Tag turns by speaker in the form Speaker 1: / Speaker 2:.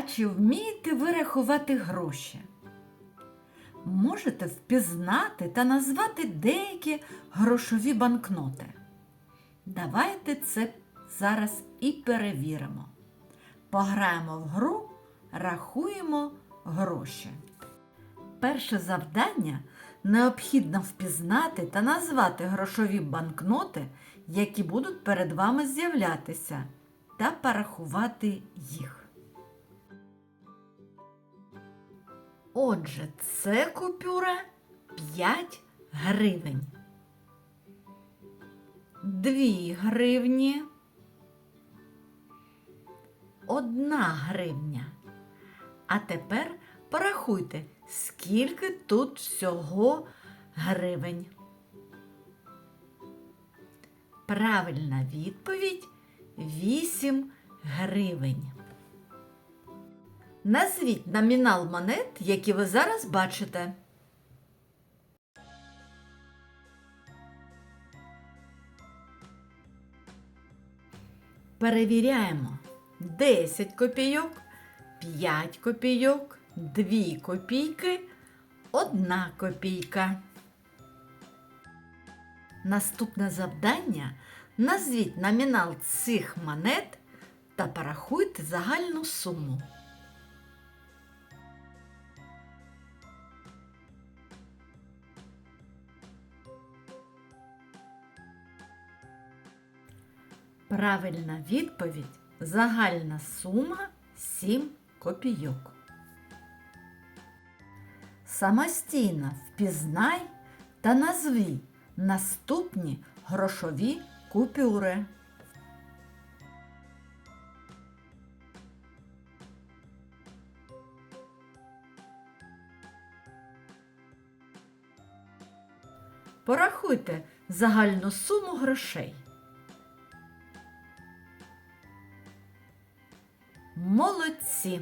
Speaker 1: А чи вмієте ви рахувати гроші? Можете впізнати та назвати деякі грошові банкноти. Давайте це зараз і перевіримо. Пограємо в гру, рахуємо гроші. Перше завдання необхідно впізнати та назвати грошові банкноти, які будуть перед вами з'являтися, та порахувати їх. Отже, це купюра 5 гривень. 2 гривні. 1 гривня. А тепер порахуйте, скільки тут всього гривень. Правильна відповідь 8 гривень. Назвіть номінал монет, які ви зараз бачите. Перевіряємо 10 копійок, 5 копійок, 2 копійки, 1 копійка. Наступне завдання назвіть номінал цих монет та порахуйте загальну суму. Правильна відповідь загальна сума 7 копійок. Самостійно впізнай та назви наступні грошові купюри. Порахуйте загальну суму грошей. Молодці!